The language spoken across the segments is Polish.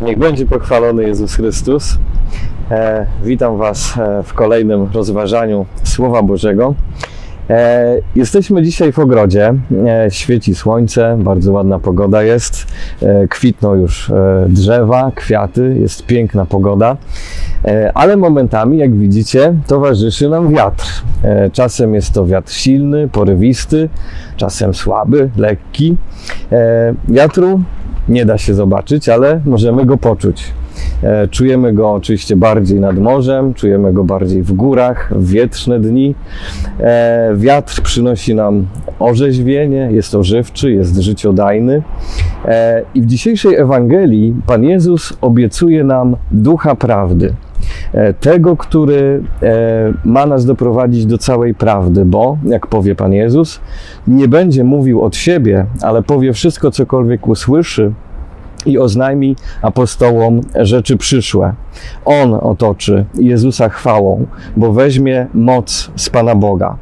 Niech będzie pochwalony Jezus Chrystus. E, witam Was e, w kolejnym rozważaniu Słowa Bożego. E, jesteśmy dzisiaj w ogrodzie. E, świeci słońce, bardzo ładna pogoda jest. E, kwitną już e, drzewa, kwiaty, jest piękna pogoda. E, ale momentami, jak widzicie, towarzyszy nam wiatr. E, czasem jest to wiatr silny, porywisty, czasem słaby, lekki. E, wiatru nie da się zobaczyć, ale możemy go poczuć. E, Czujemy go oczywiście bardziej nad morzem, czujemy go bardziej w górach, w wietrzne dni. E, Wiatr przynosi nam orzeźwienie, jest ożywczy, jest życiodajny. E, I w dzisiejszej Ewangelii Pan Jezus obiecuje nam ducha prawdy. E, Tego, który e, ma nas doprowadzić do całej prawdy, bo, jak powie Pan Jezus, nie będzie mówił od siebie, ale powie wszystko, cokolwiek usłyszy, i oznajmi apostołom rzeczy przyszłe. On otoczy Jezusa chwałą, bo weźmie moc z Pana Boga.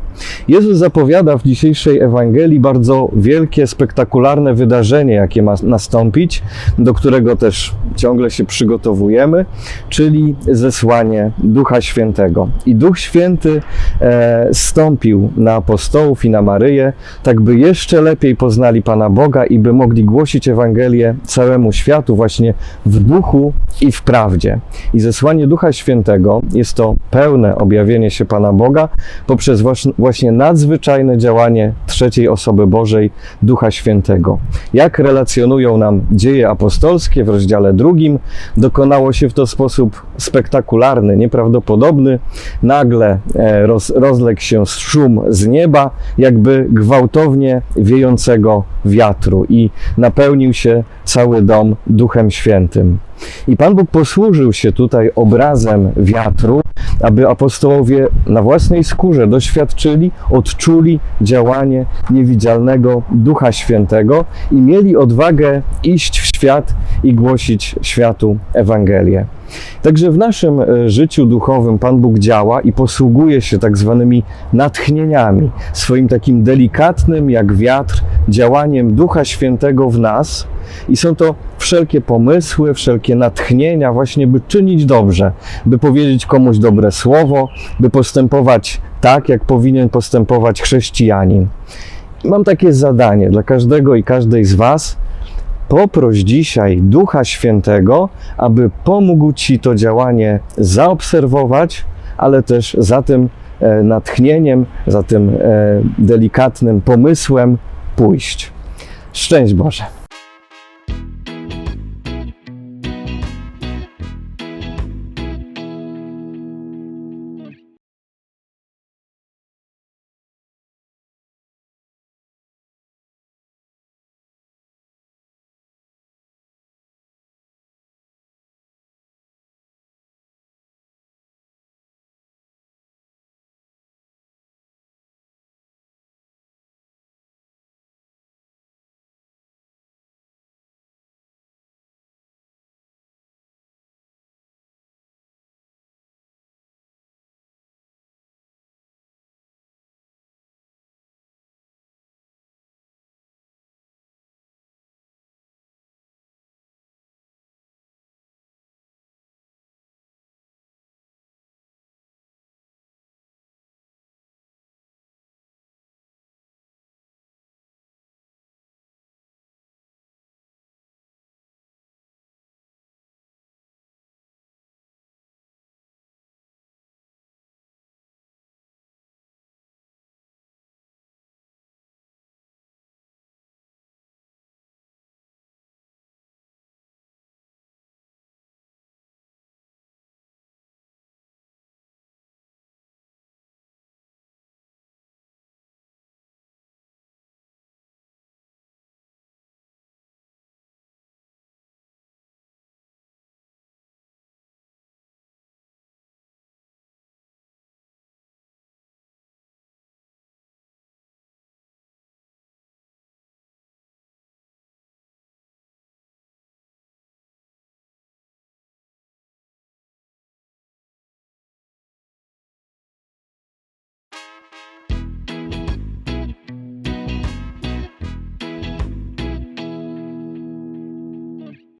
Jezus zapowiada w dzisiejszej Ewangelii bardzo wielkie, spektakularne wydarzenie, jakie ma nastąpić, do którego też ciągle się przygotowujemy, czyli zesłanie Ducha Świętego. I Duch Święty e, stąpił na apostołów i na Maryję, tak by jeszcze lepiej poznali Pana Boga i by mogli głosić Ewangelię całemu światu właśnie w duchu i w prawdzie. I zesłanie Ducha Świętego jest to pełne objawienie się Pana Boga poprzez właśnie właśnie nadzwyczajne działanie trzeciej osoby Bożej, Ducha Świętego. Jak relacjonują nam dzieje apostolskie w rozdziale drugim, dokonało się w to sposób spektakularny, nieprawdopodobny. Nagle e, roz, rozległ się szum z nieba, jakby gwałtownie wiejącego wiatru i napełnił się cały dom Duchem Świętym. I Pan Bóg posłużył się tutaj obrazem wiatru, aby apostołowie na własnej skórze doświadczyli, odczuli działanie niewidzialnego Ducha Świętego i mieli odwagę iść w świat i głosić światu Ewangelię. Także w naszym e, życiu duchowym Pan Bóg działa i posługuje się tak zwanymi natchnieniami, swoim takim delikatnym jak wiatr działaniem Ducha Świętego w nas. I są to wszelkie pomysły, wszelkie natchnienia, właśnie by czynić dobrze, by powiedzieć komuś dobre słowo, by postępować tak, jak powinien postępować chrześcijanin. Mam takie zadanie dla każdego i każdej z Was. Poproś dzisiaj Ducha Świętego, aby pomógł Ci to działanie zaobserwować, ale też za tym e, natchnieniem, za tym e, delikatnym pomysłem pójść. Szczęść Boże.